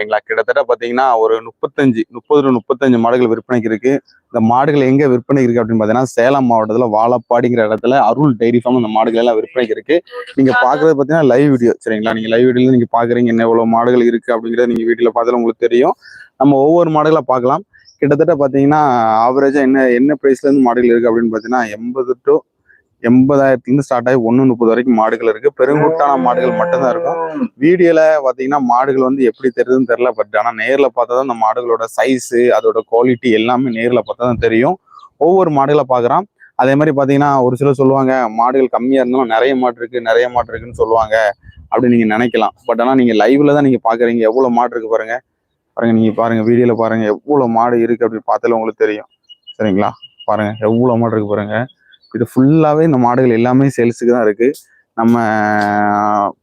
சரிங்களா கிட்டத்தட்ட பாத்தீங்கன்னா ஒரு முப்பத்தஞ்சு முப்பது டு முப்பத்தஞ்சு மாடுகள் விற்பனைக்கு இருக்கு. இந்த மாடுகள் எங்க விற்பனை இருக்கு அப்படின்னு பாத்தீங்கன்னா சேலம் மாவட்டத்தில் வாழப்பாடிங்கிற இடத்துல அருள் டைரி ஃபார்ம் இந்த மாடுகள் எல்லாம் விற்பனைக்கு இருக்கு. நீங்க பாக்குறது பாத்தீங்கன்னா லைவ் வீடியோ சரிங்களா? நீங்க லைவ் வீடியோல நீங்க பாக்குறீங்க என்ன எவ்வளவு மாடுகள் இருக்கு அப்படிங்கறத நீங்க வீட்டில் பார்த்தாலும் உங்களுக்கு தெரியும். நம்ம ஒவ்வொரு மாடுகளாக பார்க்கலாம். கிட்டத்தட்ட பார்த்தீங்கன்னா ஆவரேஜா என்ன என்ன ப்ரைஸ்லேருந்து மாடுகள் இருக்கு அப்படின்னு பாத்தீங்கன்னா எண்பது டு எண்பதாயிரத்துலேருந்து ஸ்டார்ட் ஆகி ஒன்று முப்பது வரைக்கும் மாடுகள் இருக்கு. பெருங்குட்டான மாடுகள் மட்டும்தான் இருக்கும். வீடியோல பார்த்தீங்கன்னா மாடுகள் வந்து எப்படி தெரியுதுன்னு தெரியல பட் ஆனால் நேரில் பார்த்தா தான் அந்த மாடுகளோட சைஸு அதோட குவாலிட்டி எல்லாமே நேரில் பார்த்தா தான் தெரியும். ஒவ்வொரு மாடுகளை பார்க்குறான் அதே மாதிரி பார்த்தீங்கன்னா ஒரு சிலர் சொல்லுவாங்க மாடுகள் கம்மியாக இருந்தாலும் நிறைய மாடு இருக்கு நிறைய மாடு இருக்குன்னு சொல்லுவாங்க அப்படின்னு நீங்கள் நினைக்கலாம். பட் ஆனால் நீங்க லைவ்ல தான் நீங்க பாக்குறீங்க எவ்வளோ மாடு இருக்கு பாருங்க. பாருங்க நீங்க பாருங்க வீடியோவில் பாருங்க எவ்வளவு மாடு இருக்கு அப்படின்னு பார்த்தாலும் உங்களுக்கு தெரியும். சரிங்களா? பாருங்க எவ்வளோ மாடு இருக்கு பாருங்க. இது ஃபுல்லாவே இந்த மாடுகள் எல்லாமே சேல்ஸுக்கு தான் இருக்கு. நம்ம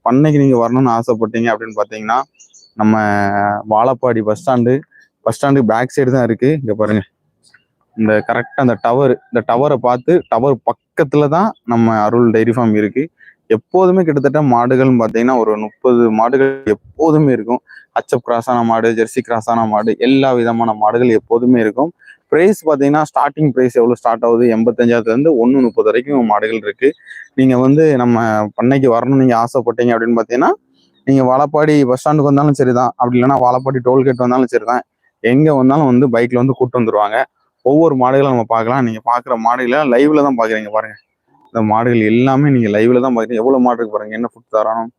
பண்ணைக்கு நீங்க வரணும்னு ஆசைப்பட்டீங்க அப்படின்னு பார்த்தீங்கன்னா நம்ம Vazhapadi bus stand bus stand back side தான் இருக்கு. இங்கே பாருங்க. இந்த கரெக்டாக அந்த டவர் இந்த டவரை பார்த்து டவர் பக்கத்துல தான் நம்ம அருள் டைரி ஃபார்ம் இருக்கு. எப்போதுமே கிட்டத்தட்ட மாடுகள்னு பார்த்தீங்கன்னா ஒரு முப்பது மாடுகள் எப்போதுமே இருக்கும். அச்சப் கிராஸான மாடு ஜெர்சி கிராஸான மாடு எல்லா விதமான மாடுகள் எப்போதுமே இருக்கும். ப்ரைஸ் பார்த்தீங்கன்னா ஸ்டார்டிங் ப்ரைஸ் எவ்வளோ ஸ்டார்ட் ஆகுது? எண்பத்தஞ்சாயிரத்துலேருந்து ஒன்று முப்பது வரைக்கும் மாடுகள் இருக்குது நீங்கள் வந்து நம்ம பண்ணைக்கு வரணும் நீங்கள் ஆசைப்பட்டீங்க அப்படின்னு பார்த்தீங்கன்னா நீங்கள் வாழப்பாடி பஸ் ஸ்டாண்டுக்கு வந்தாலும் சரி தான் அப்படி இல்லைன்னா வாழப்பாடி டோல்கேட் வந்தாலும் சரி தான் எங்கே வந்தாலும் வந்து பைக்கில் வந்து கூப்பிட்டு வந்துருவாங்க. ஒவ்வொரு மாடுகளும் நம்ம பார்க்கலாம். நீங்கள் பார்க்குற மாடுகளை லைவில் தான் பார்க்குறீங்க பாருங்கள் இந்த மாடுகள் எல்லாமே நீங்கள் லைவில் தான் பார்க்குறீங்க. எவ்வளோ மாடு இருக்கு பாருங்க. என்ன ஃபுட் தரணும்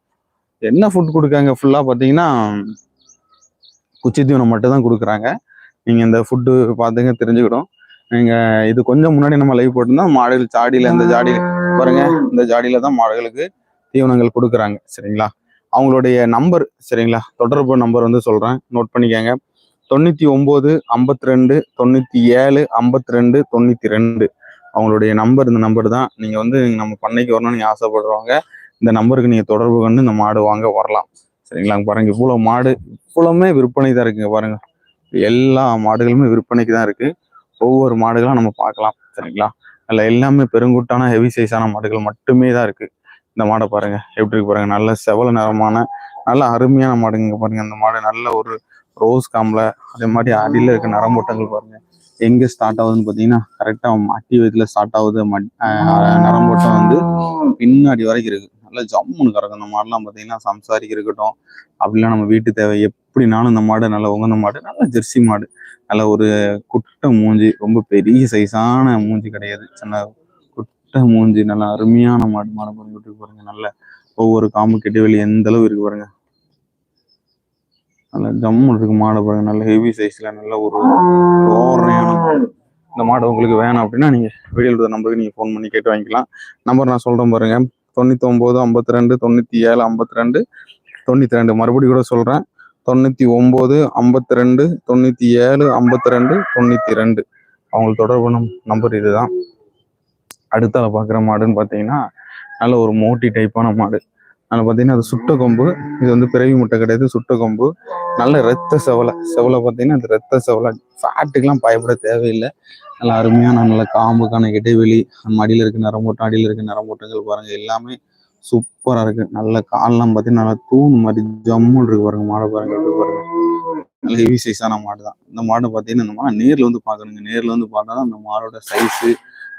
என்ன ஃபுட் கொடுக்காங்க? ஃபுல்லாக பார்த்தீங்கன்னா குச்சி தீவனம் மட்டும் தான் கொடுக்குறாங்க. நீங்கள் இந்த ஃபுட்டு பார்த்துங்க தெரிஞ்சுக்கிடும். நீங்கள் இது கொஞ்சம் முன்னாடி நம்ம லைவ் போட்டிருந்தோம் மாடுகள் ஜாடியில் இந்த ஜாடி பாருங்க இந்த ஜாடியில் தான் மாடுகளுக்கு தீவனங்கள் கொடுக்குறாங்க. சரிங்களா? அவங்களுடைய நம்பர் சரிங்களா? தொடர்பு நம்பர் வந்து சொல்கிறேன் நோட் பண்ணிக்கோங்க. தொண்ணூற்றி ஒம்பது ஐம்பத்தி ரெண்டு தொண்ணூற்றி ஏழு ஐம்பத்தி ரெண்டு தொண்ணூற்றி ரெண்டு. அவங்களுடைய நம்பர் இந்த நம்பர் தான். நீங்கள் வந்து நம்ம பண்ணைக்கு வரணும்னு நீங்கள் ஆசைப்படுறவங்க இந்த நம்பருக்கு நீங்கள் தொடர்பு கொண்டு இந்த மாடு வாங்க வரலாம். சரிங்களா? பாருங்கள் இவ்வளோ மாடு இவ்வளவுமே விற்பனை தான் இருக்குங்க பாருங்க. எல்லா மாடுகளுமே விற்பனைக்கு தான் இருக்கு. ஒவ்வொரு மாடுகளும் நம்ம பார்க்கலாம் சரிங்களா? அதில் எல்லாமே பெருங்குட்டான ஹெவி சைஸான மாடுகள் மட்டுமே தான் இருக்கு. இந்த மாடை பாருங்க எப்படி இருக்கு பாருங்க. நல்ல செவல நிறமான நல்ல அருமையான மாடுங்க இங்க பாருங்க. இந்த மாடு நல்ல ஒரு ரோஸ் காம்பில் அதே மாதிரி அடியில் இருக்க நரம்பூட்டங்கள் பாருங்க. எங்க ஸ்டார்ட் ஆகுதுன்னு பார்த்தீங்கன்னா கரெக்டாக அட்டி வயதுல ஸ்டார்ட் ஆகுது. மட்- நரம்பூட்டம் வந்து பின்னாடி வரைக்கும் இருக்கு. நல்ல ஜம்முன்னு கறக்கும் இந்த மாடுலாம் பார்த்தீங்கன்னா சம்சாரிக்கு இருக்கட்டும் அப்படிலாம் நம்ம வீட்டு தேவை. எப்படினாலும் இந்த மாடு நல்ல உகந்த மாடு நல்ல ஜெர்சி மாடு நல்ல ஒரு குட்டை மூஞ்சி ரொம்ப பெரிய சைஸான மூஞ்சி கிடையாது. சின்ன குட்டை மூஞ்சி நல்ல அருமையான மாடு. மாடு பாருங்க பாருங்க. நல்ல ஒவ்வொரு காம்பு கெட்டி வெளியே எந்த அளவு இருக்கு பாருங்க. நல்ல ஜம்மு இருக்கு மாடு பாருங்க. நல்ல ஹெவி சைஸ்ல நல்ல ஒரு இந்த மாடு உங்களுக்கு வேணும் அப்படின்னா நீங்க வீடியோ நம்பருக்கு நீங்க ஃபோன் பண்ணி கேட்டு வாங்கிக்கலாம். நம்பர் நான் சொல்றேன் பாருங்க. தொண்ணூத்தி ஒன்பது ஐம்பத்தி ரெண்டு தொண்ணூத்தி ஏழு ஐம்பத்தி ரெண்டு தொண்ணூத்தி ரெண்டு மறுபடியும் கூட சொல்றேன். தொண்ணூத்தி ஒன்பது ஐம்பத்தி ரெண்டு தொண்ணூத்தி ஏழு ஐம்பத்தி ரெண்டு தொண்ணூத்தி ரெண்டு அவங்களுக்கு தொடர்பு நம்பர் இதுதான் அடுத்தால பாக்குற மாடுன்னு பாத்தீங்கன்னா நல்ல ஒரு மோட்டி டைப்பான மாடு. அதில் பார்த்தீங்கன்னா அது சுட்ட கொம்பு. இது வந்து பிறவி முட்டை கிடையாது சுட்ட கொம்பு. நல்ல ரத்த செவலை. செவலை பார்த்தீங்கன்னா அது ரத்த செவலை. ஃபேட்டுக்கெலாம் பயப்பட தேவையில்லை. நல்ல அருமையான நல்ல காம்புக்கான இடைவெளி மடியில் இருக்க நரம்போட்டம் அடியில் இருக்க நரம்போட்டங்கள் பாருங்க. எல்லாமே சூப்பரா இருக்கு. நல்ல கால்லாம் பார்த்தீங்கன்னா நல்லா தூண் மாதிரி ஜம்முன்னு இருக்கு பாருங்க. மாடை பாருங்க எப்படி பாருங்க. நல்ல ஹெவி சைஸான மாடு தான். இந்த மாடு பார்த்தீங்கன்னா இந்த நேரில் நேர்ல வந்து பார்க்கணுங்க. நேர்ல வந்து பார்த்தா தான் அந்த மாடோட சைஸு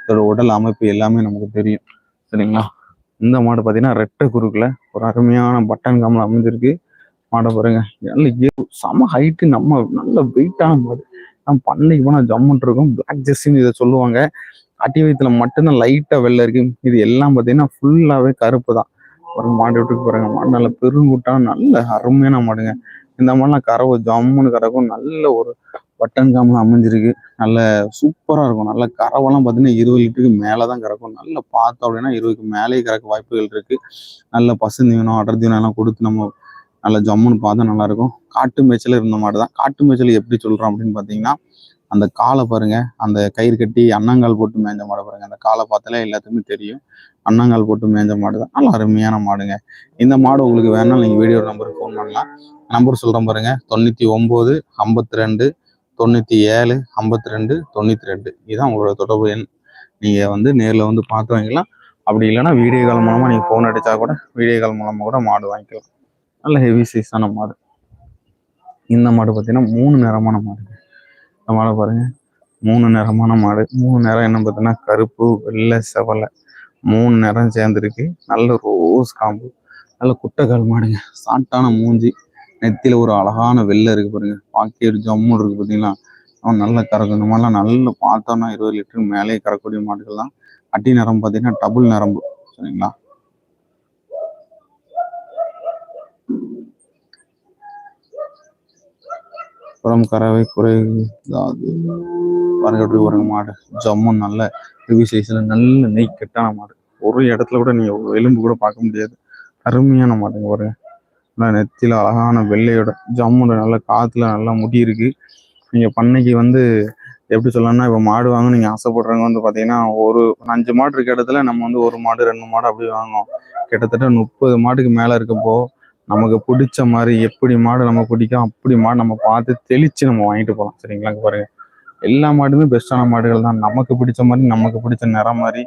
இதோட உடல் அமைப்பு எல்லாமே நமக்கு தெரியும். சரிங்களா? இந்த மாடு பார்த்தீங்கன்னா ரெட்டை குறுக்கில் ஒரு அருமையான பட்டன் காமில் அமைஞ்சிருக்கு. மாடை பாருங்க. நல்ல செம ஹைட்டு நம்ம நல்ல வெயிட்டான மாடு. தான் பண்ணைக்கு போனால் ஜம்முன் இருக்கும். பிளாக் ஜெர்சின்னு இதை சொல்லுவாங்க. அட்டி வயிற்றுல மட்டும்தான் லைட்டாக வெள்ளை இருக்கு. இது எல்லாம் பார்த்தீங்கன்னா ஃபுல்லாகவே கருப்பு தான். ஒரு மாடு விட்டுக்கு பாருங்க. மாடு நல்ல பெருங்குட்டான நல்ல அருமையான மாடுங்க. இந்த மாதிரிலாம் கறவை ஜம்முன்னு கறக்கும். நல்ல ஒரு பட்டன் காமில் அமைஞ்சிருக்கு. நல்ல சூப்பராக இருக்கும். நல்ல கறவெல்லாம் பார்த்தீங்கன்னா இருபது லிட்டருக்கு மேலே தான் கறக்கும். நல்ல பார்த்தோம் அப்படின்னா இருபதுக்கு மேலேயே கறக்க வாய்ப்புகள் இருக்குது நல்ல பசுந்தீவனம் அடர் தீவனம் எல்லாம் கொடுத்து நம்ம நல்ல ஜம்முன்னு பார்த்தா நல்லா இருக்கும் காட்டு மேய்ச்சல் இருந்த மாடு தான் காட்டு மேய்ச்சல் எப்படி சொல்றோம் அப்படின்னு பார்த்தீங்கன்னா அந்த காலை பாருங்க அந்த கயிறு கட்டி அன்னங்கால் போட்டு மேய்ஞ்ச மாடு பாருங்க. அந்த காலை பார்த்தாலே எல்லாத்துக்குமே தெரியும். அன்னங்கால் போட்டு மேய்ஞ்ச மாடு தான் நல்லா அருமையான மாடுங்க. இந்த மாடு உங்களுக்கு வேணாலும் நீங்கள் வீடியோ நம்பருக்கு ஃபோன் பண்ணலாம். நம்பர் சொல்கிறேன் பாருங்க. தொண்ணூற்றி ஒம்பது ஐம்பத்தி ரெண்டு தொண்ணூற்றி ஏழு ஐம்பத்தி ரெண்டு தொண்ணூற்றி ரெண்டு. இதுதான் உங்களோட தொடர்பு எண். நீங்கள் வந்து நேரில் வந்து பார்த்து வாங்கிக்கலாம். அப்படி இல்லைன்னா வீடியோ கால் மூலமாக நீங்கள் ஃபோன் அடித்தா கூட வீடியோ கால் மூலமாக கூட மாடு வாங்கிக்கலாம். நல்ல ஹெவி சைஸான மாடு. இந்த மாடு பார்த்தீங்கன்னா மூணு நிறமான மாடு. இந்த மாடை பாருங்க. மூணு நிறமான மாடு. மூணு நிறம் என்ன பார்த்தீங்கன்னா கருப்பு வெள்ளை செவலை. மூணு நிறம் சேர்ந்துருக்கு. நல்ல ரோஸ் காம்பு நல்ல குட்டைக்கால் மாடுங்க. சாட்டான மூஞ்சி. நெத்தியில் ஒரு அழகான வெள்ளை இருக்கு பாருங்க. பாக்கி ஒரு ஜம்மு இருக்கு பார்த்தீங்களா? அவன் நல்ல கறக்கும். இந்த மாதிரிலாம் நல்ல பார்த்தோன்னா இருபது லிட்டருக்கு மேலேயே கறக்கூடிய மாடுகள் தான் அட்டி நரம்பு பார்த்தீங்கன்னா டபுள் நரம்பு. சரிங்களா? உடம்பு கறவை குறைதாது பாருங்க எப்படி பாருங்க மாடு. ஜம்மு நல்ல ஹெவி சைஸ்ல நல்ல நெய் கெட்டான மாடு. ஒரு இடத்துல கூட நீங்க எலும்பு கூட பார்க்க முடியாது. அருமையான மாடுங்க பாருங்க. நல்லா நெத்தியில் அழகான வெள்ளையோட ஜம்முல நல்ல காற்றுல நல்லா முடி இருக்கு. நீங்க பண்ணைக்கு வந்து எப்படி சொல்லணும்னா இப்போ மாடு வாங்க நீங்க ஆசைப்படுறவங்க வந்து பாத்தீங்கன்னா ஒரு அஞ்சு மாடு இருக்க இடத்துல நம்ம வந்து ஒரு மாடு ரெண்டு மாடு அப்படி வாங்குவோம். கிட்டத்தட்ட முப்பது மாடுக்கு மேல இருக்கப்போ நமக்கு பிடிச்ச மாதிரி எப்படி மாடு நம்ம பிடிக்கும் அப்படி மாடு நம்ம பார்த்து தெளிச்சு நம்ம வாங்கிட்டு போகலாம் சரிங்களா? பாருங்க. எல்லா மாடுமே பெஸ்டான மாடுகள் தான். நமக்கு பிடிச்ச மாதிரி நமக்கு பிடிச்ச நிறம் மாதிரி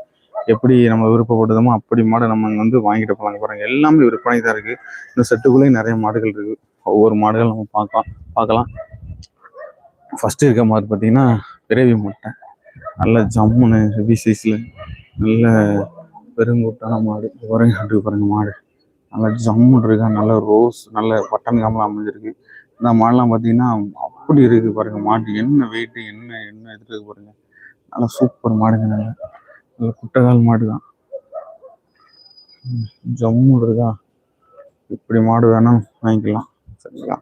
எப்படி நம்ம விருப்பப்படுதோமோ அப்படி மாடு நம்ம வந்து வாங்கிட்டு போகலாம் பாருங்க. எல்லாமே விற்பனை தான் இருக்கு. இந்த செட்டுக்குள்ளேயும் நிறைய மாடுகள் இருக்கு. ஒவ்வொரு மாடுகள் நம்ம பார்க்கலாம். பார்க்கலாம். ஃபர்ஸ்ட் இருக்க மாடு பார்த்தீங்கன்னா பிறவி முட்டை. நல்ல ஜம்முன்னு ஹெவி சைஸ்ல நல்ல பெருங்கூட்டான மாடு. இது பாருங்க. அப்படி பாருங்க மாடு. நல்ல ஜம்முன் இருக்கா. நல்ல ரோஸ் நல்ல பட்டன் காமலாம் அமைஞ்சிருக்கு. இந்த மாடெல்லாம் பார்த்தீங்கன்னா அப்படி இருக்கு பாருங்க. மாட்டு என்ன வெயிட் என்ன என்ன இது இருக்கு பாருங்க. நல்லா சூப்பர் மாடுங்க. நல்ல நல்ல குட்டைகால் மாடு தான் ஜம்மு இருக்கா? இப்படி மாடு வேணும் வாங்கிக்கலாம். சரிங்களா?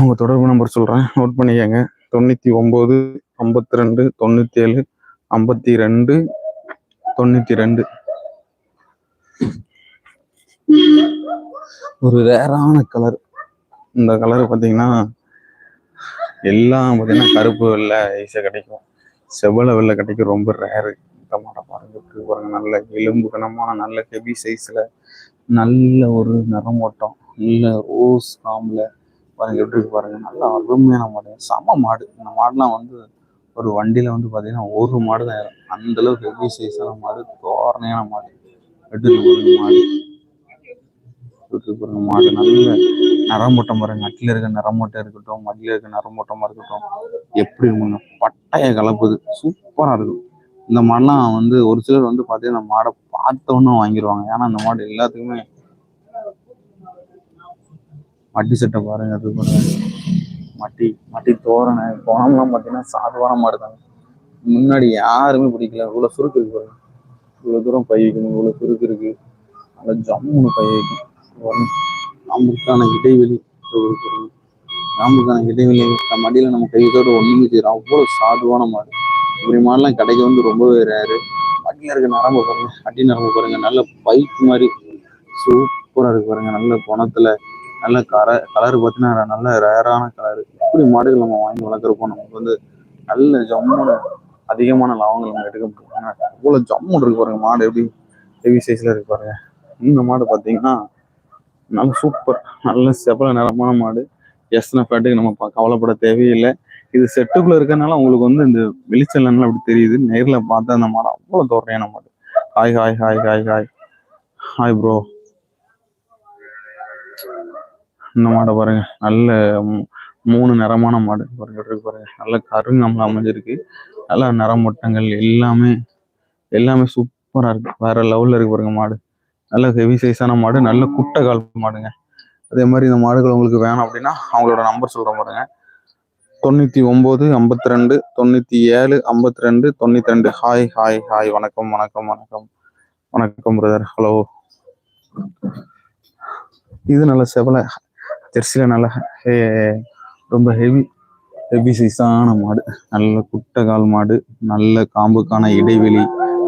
உங்க தொடர்பு நம்பர் சொல்றேன். நோட் பண்ணிக்கங்க. தொண்ணூத்தி ஒன்பது ஐம்பத்தி ரெண்டு தொண்ணூத்தி ஏழு ஐம்பத்தி ரெண்டு தொண்ணூத்தி ரெண்டு. ஒரு ரேரான கலர் இந்த கலர் பார்த்தீங்கன்னா எல்லாம் பார்த்தீங்கன்னா கருப்பு வெள்ளை ஈஸியாக கிடைக்கும். செவ்வளை வெள்ளை கிடைக்கும் ரொம்ப ரேரு இந்த மாடை பாருங்க பாருங்க நல்ல எலும்பு கனமான நல்ல ஹெவி சைஸில் நல்ல ஒரு நிறம் ஓட்டம் நல்ல ரோஸ் காம்பில் பாருங்க எப்படி இருக்கு பாருங்க. நல்ல அருமையான மாடு. சம மாடு. இந்த மாடுலாம் வந்து ஒரு வண்டியில வந்து பார்த்தீங்கன்னா ஒரு மாடு தான் ஏறும். அந்த அளவுக்கு ஹெவி சைஸான மாடு. தோரணையான மாடு. எப்படி மாடு. சாப்பிட்டுட்டு பாருங்க மாடு நல்ல நரம்பூட்டம் பாருங்க அட்டில இருக்க நரம்பூட்டம் இருக்கட்டும் மடியில இருக்க நரம்பூட்டமா இருக்கட்டும். எப்படி இருக்குங்க பட்டையை கலப்புது. சூப்பரா இருக்கும். இந்த மாடுலாம் வந்து ஒரு சிலர் வந்து பாத்தீங்கன்னா மாடை பார்த்தோன்னு வாங்கிடுவாங்க ஏன்னா இந்த மாடு எல்லாத்துக்குமே மட்டி சட்டை பாருங்க அது பாருங்க. மட்டி மட்டி தோரணை குணம்லாம் பார்த்தீங்கன்னா சாதுவான மாடு தாங்க முன்னாடி யாருமே பிடிக்கல. இவ்வளோ சுருக்கு இருக்கு பாருங்க. இவ்வளோ தூரம் பை வைக்கணும் இவ்வளோ சுருக்கு இருக்கு. நல்லா ஜம்முன்னு பை வைக்கணும். நாம்புக்கான இடைவெளி ஒரு ஒரு நாம்புக்கான இடைவெளி நம்ம மடியில நம்ம கையத்தோட ஒண்ணுமே செய்யறோம். அவ்வளவு சாதுவான மாடு. இப்படி மாடுலாம் கிடைக்க வந்து ரொம்பவே ரேரு மடியில இருக்க நரம்பு பாருங்க அடி நரம்பு பாருங்க நல்ல பைக் மாதிரி சூப்பரா இருக்கு பாருங்க. நல்ல குணத்துல நல்ல கர கலர் பார்த்தீங்கன்னா நல்ல ரேரான கலர் இப்படி மாடுகள் நம்ம வாங்கி வளர்க்குறப்போ நமக்கு வந்து நல்ல ஜம்முன்னு அதிகமான லாபங்கள் நம்ம எடுக்க முடியும். அவ்வளோ ஜம்முன்னு இருக்கு பாருங்க. மாடு எப்படி ஹெவி சைஸ்ல இருக்கு பாருங்க. இந்த மாடு பார்த்தீங்கன்னா நல்ல சூப்பர் நல்ல செப்பல நிறமான மாடு. எஸ்ன ஃபேட்டுக்கு நம்ம கவலைப்பட தேவையில்லை. இது செட்டுக்குள்ள இருக்கறனால உங்களுக்கு வந்து இந்த வெளிச்சல் அப்படி தெரியுது. நேர்ல பார்த்தா அந்த மாடு அவ்வளவு தோறையான மாடு. Hi hi hi hi hi hi bro இந்த மாடை பாருங்க. நல்ல மூணு நிறமான மாடு. பாருங்க இருக்கு பாருங்க. நல்ல கருங்கம்ல அமைஞ்சிருக்கு. நல்ல நிறமொட்டங்கள் எல்லாமே எல்லாமே சூப்பரா இருக்கு. வேற லெவல்ல இருக்கு பாருங்க மாடு. நல்ல ஹெவி சைஸான மாடு நல்ல குட்டை கால் மாடுங்க. அதே மாதிரி இந்த மாடுகள் உங்களுக்கு வேணும் அப்படின்னா அவங்களோட நம்பர் சொல்றேன் பாருங்க. தொண்ணூத்தி ஒம்பது ஐம்பத்தி ரெண்டு தொண்ணூத்தி ஏழு ஐம்பத்தி ரெண்டு தொண்ணூத்தி ரெண்டு. ஹாய் ஹாய் ஹாய் வணக்கம் வணக்கம் வணக்கம். வணக்கம் பிரதர் ஹலோ இது நல்ல செவலை. ஜெர்சியில் நல்ல ஹே- ரொம்ப ஹெவி ஹெவி சைஸான மாடு. நல்ல குட்டை கால் மாடு நல்ல காம்புக்கான இடைவெளி.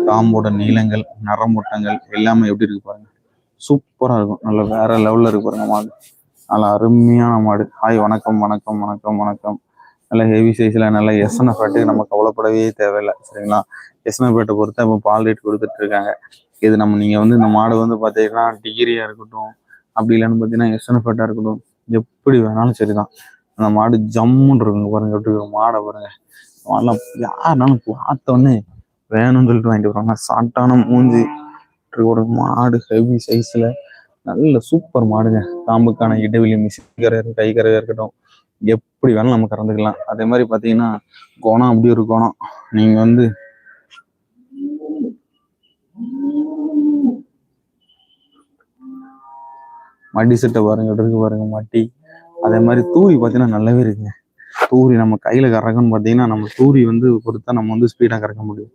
காம்போட நீளங்கள் நரமூட்டங்கள் எல்லாமே எப்படி இருக்கு பாருங்க. சூப்பரா இருக்கும். நல்ல வேற லெவல்ல இருக்கு பாருங்க மாடு. நல்ல அருமையான மாடு. ஹாய் வணக்கம் வணக்கம் வணக்கம் வணக்கம். நல்ல ஹெவி சைஸ்ல நல்ல எஸ்என்எஃப் ஃபேட்டுக்கு நம்ம கவலைப்படவே தேவையில்லை. சரிங்களா? எஸ்என்எஃப் ஃபேட்டை பொறுத்த இப்போ பால் ரேட் கொடுத்துட்டு இருக்காங்க. இது நம்ம நீங்க வந்து இந்த மாடு வந்து பாத்தீங்கன்னா டிகிரியா இருக்கட்டும் அப்படி இல்லைன்னு பார்த்தீங்கன்னா எஸ்என்எஃப் ஃபேட்டா இருக்கட்டும் எப்படி வேணாலும் சரிதான். அந்த மாடு ஜம்முன்னு இருக்குங்க பாருங்க. எப்படி மாடை பாருங்க. மாடெல்லாம் யாருனாலும் பார்த்த உடனே வேணும்னு சொல்லிட்டு வாங்கிட்டு வராங்க சாட்டான மூஞ்சி ஒரு மாடு ஹெவி சைஸ்ல நல்ல சூப்பர் மாடுங்க. காம்புக்கான இடைவெளி மிஷின் கரை கை கரையா இருக்கட்டும் எப்படி வேணாலும் நம்ம கறந்துக்கலாம். அதே மாதிரி பாத்தீங்கன்னா கோணம் அப்படி ஒரு கோணம். நீங்க வந்து மடி செட்டை பாருங்க இருக்கு பாருங்க மட்டி அதே மாதிரி தூரி பார்த்தீங்கன்னா நல்லாவே இருக்குங்க. தூரி நம்ம கையில கறக்குன்னு பார்த்தீங்கன்னா நம்ம தூரி வந்து பொறுத்தா நம்ம வந்து ஸ்பீடா கறக்க முடியும்.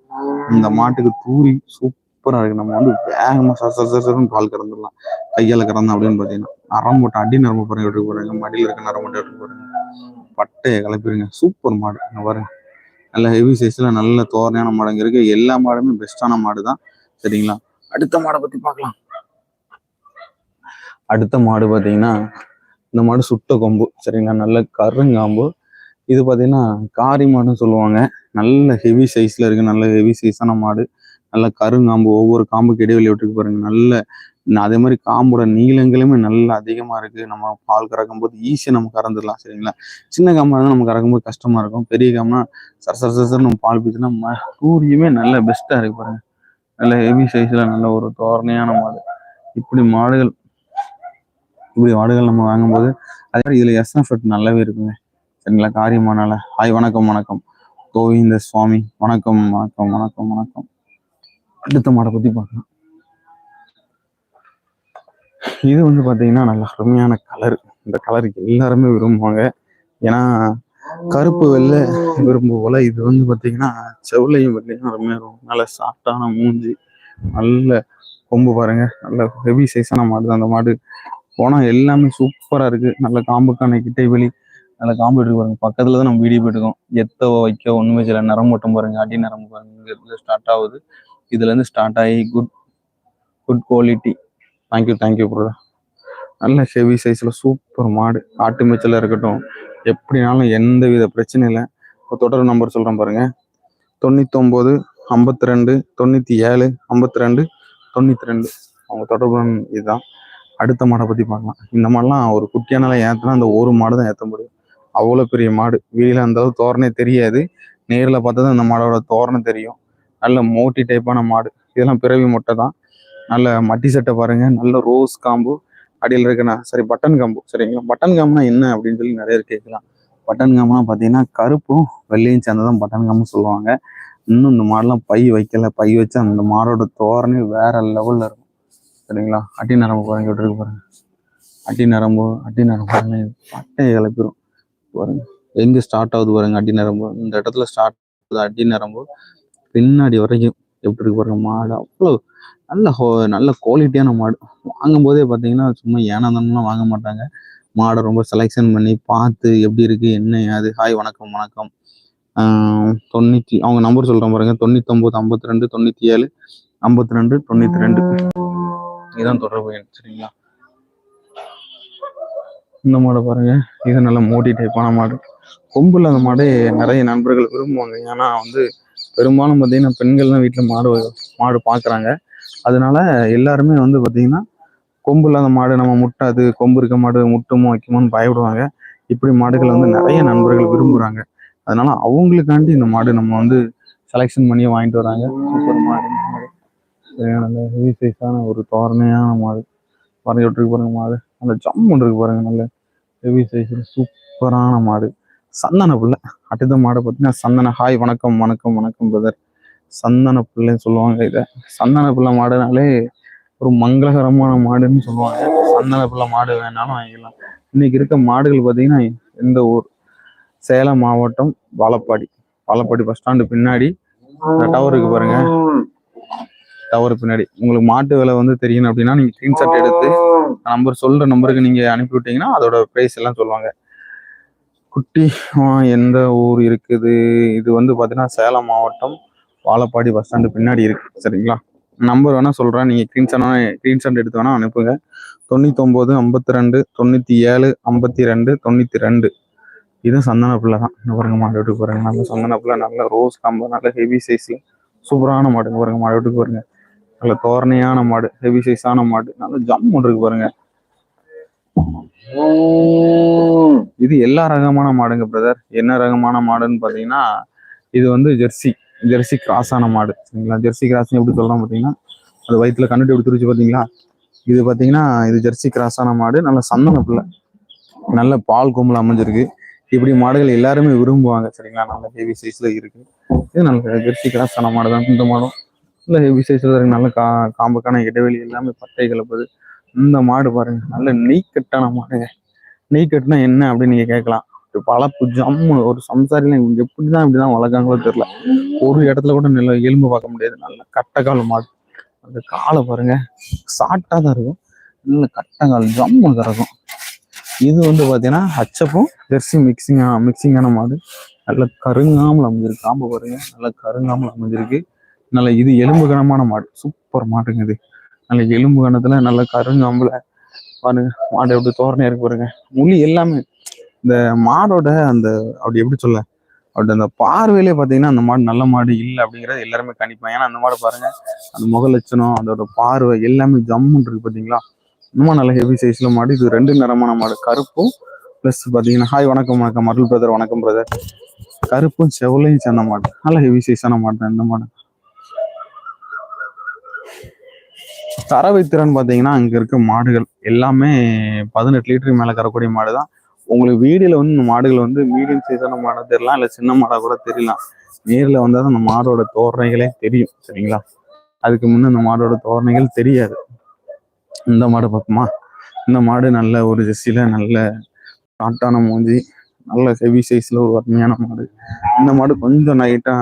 இந்த மாட்டுக்கு தூரி சூப்பரா இருக்கு. நம்ம வந்து வேகமா சர சர சரன்னு பால் கறந்துடலாம் கையால கறந்தோம் அப்படின்னு பார்த்தீங்கன்னா நரம்பு போட்டு அடி நரம்பு பாருங்க எடுத்து போறாங்க மடியில இருக்க நரம்பு மட்டும் எடுத்து போறாங்க பட்டையை கிளப்பிடுங்க. சூப்பர் மாடு. இங்கே பாருங்க. நல்ல ஹெவி சைஸ்ல நல்ல தோரணையான மாடுங்க இருக்கு. எல்லா மாடுமே பெஸ்டான மாடு தான் சரிங்களா? அடுத்த மாடை பத்தி பார்க்கலாம். அடுத்த மாடு பார்த்தீங்கன்னா இந்த மாடு சுட்ட கொம்பு. சரிங்களா? நல்ல கருங்காம்பு. இது பார்த்தீங்கன்னா காரி மாடுன்னு சொல்லுவாங்க. நல்ல ஹெவி சைஸ்ல இருக்கு. நல்ல ஹெவி சைஸான மாடு. நல்ல கருங்காம்பு ஒவ்வொரு காம்புக்கு இடைவெளி விட்டுருக்கு பாருங்க. நல்ல அதே மாதிரி காம்போட நீளங்களுமே நல்லா அதிகமா இருக்கு. நம்ம பால் கறக்கும் போது ஈஸியா நம்ம கறந்துடலாம் சரிங்களா? சின்ன காம்பாக இருந்தால் நம்ம கறக்கும் போது கஷ்டமா இருக்கும். பெரிய காம்னா சர சர சர நம்ம பால் பீச்சுன்னா டூரியுமே நல்ல பெஸ்டா இருக்கு பாருங்க. நல்ல ஹெவி சைஸ்ல நல்ல ஒரு தோரணையான மாடு. இப்படி மாடுகள் இப்படி மாடுகள் நம்ம வாங்கும்போது அதே மாதிரி இதுல எஸ்எஃபெக்ட் நல்லாவே இருக்குங்க. சரிங்களா காரியமானால? ஹாய் வணக்கம் வணக்கம். கோவிந்த சுவாமி வணக்கம் வணக்கம் வணக்கம் வணக்கம். அடுத்த மாடை பத்தி பார்க்கலாம். இது வந்து பாத்தீங்கன்னா நல்ல அருமையான கலர் இந்த கலர் எல்லாருமே விரும்புவாங்க. ஏன்னா கருப்பு வெள்ளை விரும்புவோல போல இது வந்து பாத்தீங்கன்னா செவ்வளையும் வெள்ளையும் அருமையா இருக்கும். நல்ல சாஃப்டான மூஞ்சி நல்ல கொம்பு பாருங்க. நல்ல ஹெவி சைஸான மாடு தான். அந்த மாடு போனா எல்லாமே சூப்பரா இருக்கு. நல்ல காம்புக்கான கிட்டை வெளி நல்ல காம்பு பாருங்க பக்கத்துல தான் நம்ம வீடியோ போயிட்டுருக்கோம். எத்தவோ வைக்க ஒண்ணுமே சில நரம்பு மட்டும் பாருங்க. அடி நரம்பு பாருங்க. இங்க இருந்து ஸ்டார்ட் ஆகுது. இதுல இருந்து ஸ்டார்ட் ஆகி good good quality thank you thank you bro நல்ல ஹெவி சைஸ்ல சூப்பர் மாடு. ஆட்டு மேய்ச்சல இருக்கட்டும். எப்படினாலும் எந்த வித பிரச்சனை இல்லை. இப்போ தொடர் நம்பர் சொல்றேன் பாருங்க. தொண்ணூத்தொம்பது ஐம்பத்தி ரெண்டு தொண்ணூற்றி ஏழு ஐம்பத்தி ரெண்டு தொண்ணூற்றி ரெண்டு அவங்க தொடர்பு இதுதான். அடுத்த மாடை பற்றி பார்க்கலாம். இந்த மாடெல்லாம் ஒரு குட்டியானால ஏற்றினா அந்த ஒரு மாடு தான் ஏற்ற முடியும். அவ்வளோ பெரிய மாடு. வெளியில் அந்த தோரணே தெரியாது. நேரில் பார்த்தா அந்த மாடோட தோரணை தெரியும். நல்ல மோட்டி டைப்பான மாடு. இதெல்லாம் பிறவி மொட்டை தான். நல்ல மட்டி சட்டை பாருங்க. நல்ல ரோஸ் காம்பு. அடியில் இருக்குண்ணா சரி பட்டன் காம்பு. சரிங்களா? பட்டன் காம்புனா என்ன அப்படின்னு சொல்லி நிறைய கேட்கலாம். பட்டன் காம்புனா பார்த்தீங்கன்னா கருப்பும் வெள்ளையும் சேர்ந்ததான் பட்டன் காம்பு சொல்லுவாங்க. இன்னும் இந்த மாடெல்லாம் பை வைக்கல. பை வச்சா அந்த மாடோட தோரணை வேற லெவலில் இருக்கும். சரிங்களா? அட்டி நரம்பு பாருங்க விட்டுருக்கு பாருங்க. அட்டி நரம்பு அட்டி நரம்பு பாருங்க பட்டையை கிளப்பிடும் பாருங்க எங்க ஸ்டார்ட் ஆகுது பாருங்க அடி நரம்பு. இந்த இடத்துல ஸ்டார்ட் ஆகுது அடி நரம்பு. பின்னாடி வரைக்கும் எப்படி இருக்கு பாருங்க மாடு அவ்வளோ நல்ல ஹோ- நல்ல குவாலிட்டியான மாடு. வாங்கும் போதே பார்த்தீங்கன்னா சும்மா ஏனாந்தனம்லாம் வாங்க மாட்டாங்க. மாடை ரொம்ப செலெக்ஷன் பண்ணி பார்த்து எப்படி இருக்கு என்ன அது. ஹாய் வணக்கம் வணக்கம். தொண்ணூத்தி அவங்க நம்பர் சொல்றேன் பாருங்க. தொண்ணூத்தொன்பது ஐம்பத்தி ரெண்டு தொண்ணூத்தி ஏழு ஐம்பத்தி ரெண்டு தொண்ணூத்தி ரெண்டு. இதான் தொடர்பு சரிங்களா? இந்த மாடை பாருங்க. இது நல்ல மோட்டி டைப்பான மாடு. கொம்புல அந்த மாடே நிறைய நண்பர்கள் விரும்புவாங்க. ஏன்னா வந்து பெரும்பாலும் பார்த்தீங்கன்னா பெண்கள்லாம் வீட்டில் மாடு மாடு பார்க்குறாங்க அதனால எல்லாருமே வந்து பார்த்தீங்கன்னா கொம்பு இல்லாத மாடு நம்ம முட்டாது கொம்பு இருக்க மாடு முட்டுமோ வைக்குமோன்னு பயப்படுவாங்க. இப்படி மாடுகளை வந்து நிறைய நண்பர்கள் விரும்புகிறாங்க அதனால அவங்களுக்காண்டி இந்த மாடு நம்ம வந்து செலெக்ஷன் பண்ணி வாங்கிட்டு வராங்க. சூப்பர் மாடு. மாடு. நல்ல ஹெவி சைஸான ஒரு தோரணையான மாடு. பாருங்க விட்டுருக்கு பாருங்க மாடு. அந்த ஜம் இருக்கு பாருங்க நல்ல ஹெவி சூப்பரான மாடு. சந்தன பிள்ளை. அடுத்த மாடை பார்த்தீங்கன்னா சந்தன. ஹாய் வணக்கம் வணக்கம் வணக்கம் பிரதர் சந்தன பிள்ளைன்னு சொல்லுவாங்க இதை. சந்தன பிள்ளை மாடுனாலே ஒரு மங்களகரமான மாடுன்னு சொல்லுவாங்க. சந்தன பிள்ளை மாடு வேணாலும் வாங்கிக்கலாம். இன்னைக்கு இருக்க மாடுகள் பார்த்தீங்கன்னா எந்த ஊர்? சேலம் மாவட்டம் வாழப்பாடி. வாழப்பாடி பஸ் ஸ்டாண்டு பின்னாடி. டவர் இருக்கு பாருங்க. டவர் பின்னாடி. உங்களுக்கு மாட்டு விலை வந்து தெரியணும் அப்படின்னா நீங்க ஸ்கிரீன்ஷாட் எடுத்து நம்பர் சொல்ற நம்பருக்கு நீங்க அனுப்பி விட்டீங்கன்னா அதோட பிரைஸ் எல்லாம் சொல்லுவாங்க. குட்டி எந்த ஊர் இருக்குது? இது வந்து பாத்தீங்கன்னா சேலம் மாவட்டம் வாழப்பாடி பஸ் ஸ்டாண்டு பின்னாடி இருக்கு. சரிங்களா? நம்பர் வேணா சொல்றேன். நீங்க ஸ்கிரீன்ஷாட் ஸ்கிரீன்ஷாட் எடுத்து வேணா அனுப்புங்க தொண்ணூத்தி ஒன்பது ஐம்பத்தி ரெண்டு தொண்ணூத்தி ஏழு ஐம்பத்தி ரெண்டு தொண்ணூத்தி ரெண்டு இது சந்தன பிள்ளை தான். பாருங்க மாடு வீட்டுக்கு பாருங்க. நல்ல சந்தன பிள்ளை நல்ல ரோஸ் காம்பு நல்ல ஹெவி சைஸ்ல சூப்பரான மாடுங்க பாருங்க மாடு வீட்டுக்கு பாருங்க. நல்ல தோரணையான மாடு ஹெவி சைஸான மாடு. நல்ல ஜம் இருக்கு பாருங்க. இது எல்லா ரகமான மாடுங்க பிரதர் என்ன ரகமான மாடுன்னு பாத்தீங்கன்னா இது வந்து ஜெர்சி ஜெர்சி கிராஸான மாடு. சரிங்களா? ஜெர்சி கிராஸ் எப்படி சொல்றோம் பாத்தீங்கன்னா அது வயிற்றுல கண்ணுட்டு எப்படி துரிச்சு பாத்தீங்களா? இது பாத்தீங்கன்னா இது ஜெர்சி கிராஸான மாடு. நல்ல சந்தன பிள்ளை நல்ல பால் கொம்புல அமைஞ்சிருக்கு. இப்படி மாடுகள் எல்லாருமே விரும்புவாங்க சரிங்களா? நல்ல ஹெவி சைஸ்ல இருக்கு. இது நல்ல ஜெர்சி கிராஸான மாடு தான் இந்த மாடும். நல்ல ஹெவி சைஸ்ல இருக்கு. நல்ல கா காம்புக்கான இடைவெளி எல்லாமே பட்டை கிளப்புது இந்த மாடு பாருங்க. நல்ல நெய்கட்டான மாடுங்க. நெய் கட்டுனா என்ன அப்படின்னு நீங்க கேட்கலாம். ஒரு பழப்பு ஜம்மு ஒரு தான் எப்படிதான் இப்படிதான் வளர்க்காங்களோ தெரியல. ஒரு இடத்துல கூட நல்ல எலும்பு பார்க்க முடியாது. நல்ல கட்டைக்கால் மாடு. அந்த காலை பாருங்க. சாட்டாக தான் இருக்கும். நல்ல கட்டைக்கால் ஜம்மு இருக்கும். இது வந்து பாத்தீங்கன்னா அச்சப்பும் ஜெர்சி மிக்சிங் மிக்சிங்கான மாடு. நல்ல கருங்காமல் அமைஞ்சிருக்கு. காம்பு பாருங்க. நல்ல கருங்காமல் அமைஞ்சிருக்கு. நல்ல இது எலும்பு கனமான மாடு. சூப்பர் மாடுங்க இது. நல்ல எலும்பு கணத்துல நல்ல கருங்காம்புல பாருங்க மாடு எப்படி தோரணையா இருக்கு பாருங்க. முள்ளி எல்லாமே. இந்த மாடோட அந்த அப்படி எப்படி சொல்ல அப்படி அந்த பார்வையிலே பாத்தீங்கன்னா அந்த மாடு நல்ல மாடு இல்லை அப்படிங்கறது எல்லாருமே கணிப்பாங்க. ஏன்னா அந்த மாடு பாருங்க அந்த முக லட்சணம் அதோட பார்வை எல்லாமே ஜம்முன்னு இருக்கு பாத்தீங்களா இன்னும் நல்ல ஹெவி சைஸ்ல மாடு. இது ரெண்டு நிறமான மாடு. கருப்பும் ப்ளஸ் பாத்தீங்கன்னா ஹாய் வணக்கம் வணக்கம். மருள் பிரதர் வணக்கம் பிரதர் கருப்பும் செவலையும் சேர்ந்த மாடு. நல்ல ஹெவி சைஸான மாடு தான் இந்த மாடு. கறவை திறன் பார்த்தீங்கன்னா அங்க இருக்க மாடுகள் எல்லாமே பதினெட்டு லிட்டர் மேல கறக்கூடிய மாடு தான் உங்களுக்கு வீடியில வந்து இந்த மாடுகள் வந்து மீடியம் சைஸான மாடா தெரியலாம் இல்ல சின்ன மாடா கூட தெரியலாம். நேரில் வந்தா தான் அந்த மாடோட தோரணைகளே தெரியும் சரிங்களா? அதுக்கு முன்ன இந்த மாடோட தோரணைகள் தெரியாது. இந்த மாடு பார்ப்போமா இந்த மாடு நல்ல ஒரு ஜெர்சியில நல்ல காட்டான மூஞ்சி நல்ல ஹெவி சைஸ்ல ஒரு அருமையான மாடு. இந்த மாடு கொஞ்சம் நைட்டா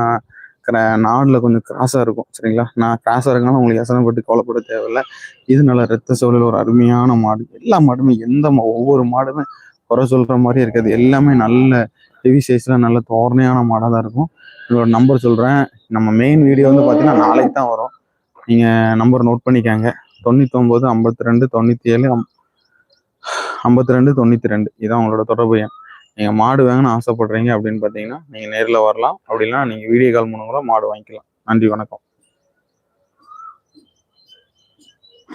நாடுல கொஞ்சம் கிராஸாக இருக்கும் சரிங்களா? நான் கிராஸாக இருக்கனால உங்களுக்கு யசனப்பட்டு கவலைப்பட தேவையில்ல. இது நல்ல ரத்த சோழல் ஒரு அருமையான மாடு எல்லா மாடுமே எந்த மா- ஒவ்வொரு மாடுமே குறை சொல்ற மாதிரி இருக்காது. எல்லாமே நல்ல ஹெவி சைஸில் நல்ல தோரணையான மாடாக தான் இருக்கும். இதோட நம்பர் சொல்றேன். நம்ம மெயின் வீடியோ வந்து பாத்தீங்கன்னா நாளைக்கு தான் வரும். நீங்க நம்பர் நோட் பண்ணிக்கோங்க. தொண்ணூத்தொம்பது ஐம்பத்தி ரெண்டு தொண்ணூத்தி ஏழு ஐம்பத்தி ரெண்டு தொண்ணூத்தி ரெண்டு. இதான் உங்களோட தொடர்பு எண். நீங்க மாடு வாங்கணும்னு ஆசைப்படுறீங்க அப்படின்னு பாத்தீங்கன்னா நீங்க நேர்ல வரலாம். அப்படி இல்லைன்னா நீங்க வீடியோ கால் மூலம் கூட மாடு வாங்கிக்கலாம். நன்றி வணக்கம்.